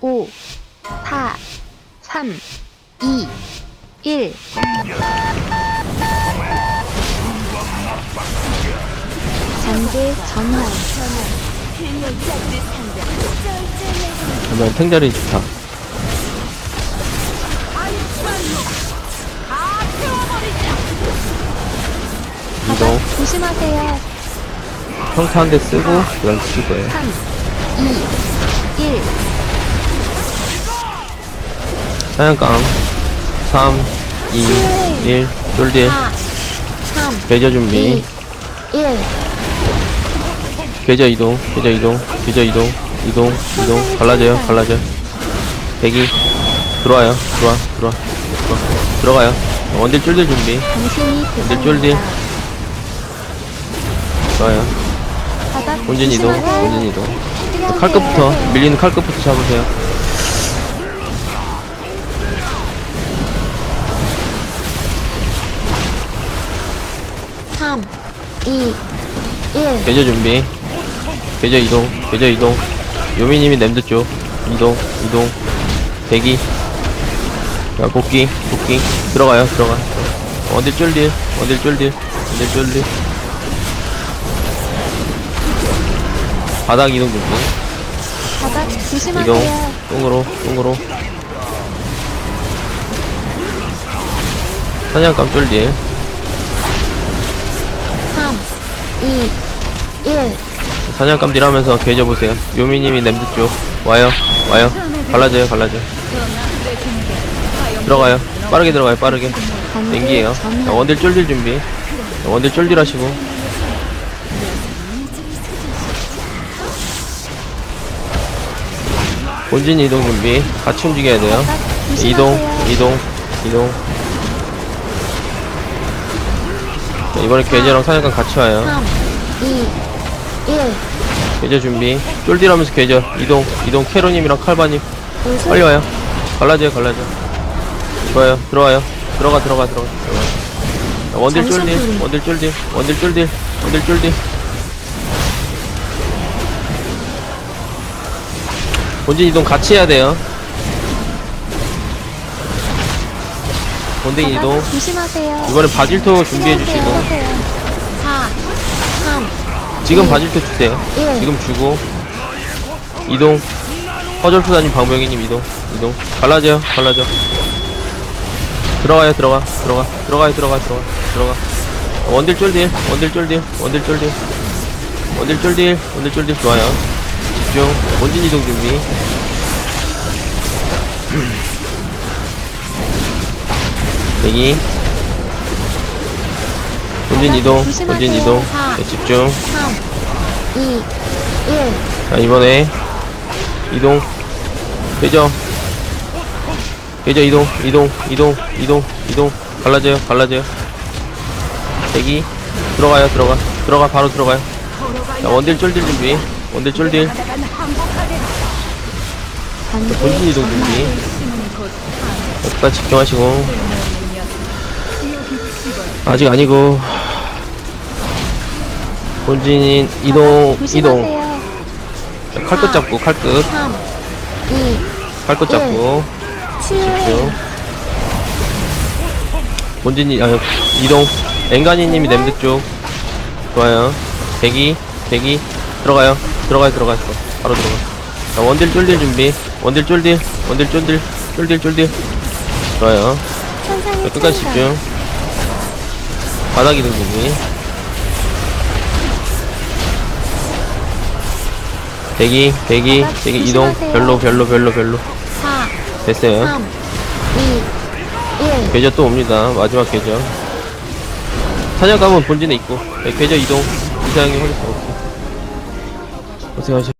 5, 4, 3, 2, 1. 전개 전환. 그러면 탱자리 좋다. 이동, 조심하세요. 평타 한 대 쓰고, 쓸 거예요. 3, 2, 1. 사냥감. 3, 2, 1, 쫄딜. 4, 3, 계좌 준비. 2, 1. 계좌 이동, 계좌 이동, 계좌 이동, 이동, 이동. 갈라져요, 갈라져요. 대기. 들어와요, 들어와, 들어와, 들어와. 들어가요. 원딜 쫄딜 준비. 원딜 쫄딜. 좋아요. 본진 이동. 본진 이동. 칼끝부터, 밀리는 칼끝부터 잡으세요. 삼, 이, 일. 계좌 준비. 계좌 이동, 계좌 이동. 요미님이 냄드 쪽. 이동, 이동. 대기. 자, 복귀, 복귀. 들어가요, 들어가. 원딜 쫄딜, 원딜 쫄딜, 원딜 쫄딜. 바닥 이동 준비. 바닥 이동. 조심하세요. 똥으로, 똥으로. 사냥감 쫄딜. 2, 1. 사냥감 딜하면서 개져보세요. 요미님이 냄새 쪽. 와요, 와요. 갈라져요, 갈라져요. 들어가요. 빠르게 들어가요, 빠르게. 땡기에요. 원딜 쫄딜 준비. 원딜 쫄딜 하시고. 본진 이동 준비. 같이 움직여야 돼요. 이동, 이동, 이동. 자, 이번에 계좌랑 사냥감 같이 와요. 삼, 이, 일. 계좌 준비. 쫄딜 하면서 계좌. 이동, 이동. 캐로님이랑 칼바님. 빨리 와요. 갈라져요, 갈라져. 좋아요. 들어와요. 들어가, 들어가, 들어가. 들어가. 자, 원딜 쫄딜. 원딜 쫄딜, 원딜 쫄딜, 원딜 쫄딜. 본진 이동 같이 해야 돼요. 바닥 이동. 조심하세요. 이번에 바질토 준비해 주시고. 4, 3, 지금 음. 바질토 주세요. 일. 지금 주고. 이동. 허절투다님 방병희님 이동. 이동. 갈라져요, 갈라져. 들어가요, 들어가, 들어가, 들어가요, 들어가, 들어가, 들어가. 원딜 쫄딜, 원딜 쫄딜, 원딜 쫄딜, 원딜 쫄딜, 원딜 쫄딜 좋아요. 집중, 원진 이동 준비. 대기. 원진 이동, 원진 이동. 네, 집중. 3, 2, 1. 자, 이번에 이동. 되죠? 되죠? 이동, 이동, 이동, 이동, 이동. 갈라져요, 갈라져요. 대기. 들어가요, 들어가. 들어가, 바로 들어가요. 자, 원딜 쫄딜 준비. 원딜 쫄딜. 번개 본진 이동 준비. 여기까지 집중하시고. 아직 아니고. 본진인 이동, 이동. 칼끝 잡고, 칼끝. 3, 2, 칼끝 잡고. 치유해. 집중. 본진이, 아, 이동. 앵간이님이 냄드 쪽. 좋아요. 대기, 대기. 들어가요. 들어가요, 들어가요. 바로 들어가. 자, 원딜 쫄딜 준비. 원딜 쫄딜, 원딜 쫄딜, 쫄딜, 쫄딜. 좋아요. 천상의 자, 끝까지. 집중. 바닥 이동 준비. 대기, 대기, 바닥 대기, 이동. 조심하세요. 별로, 별로, 별로, 별로. 4, 됐어요. 3, 2, 1. 계좌 또 옵니다. 마지막 계좌. 사냥감은 본진에 있고, 네, 계좌 이동. 이상하게 확인. 오케이. 고생하셨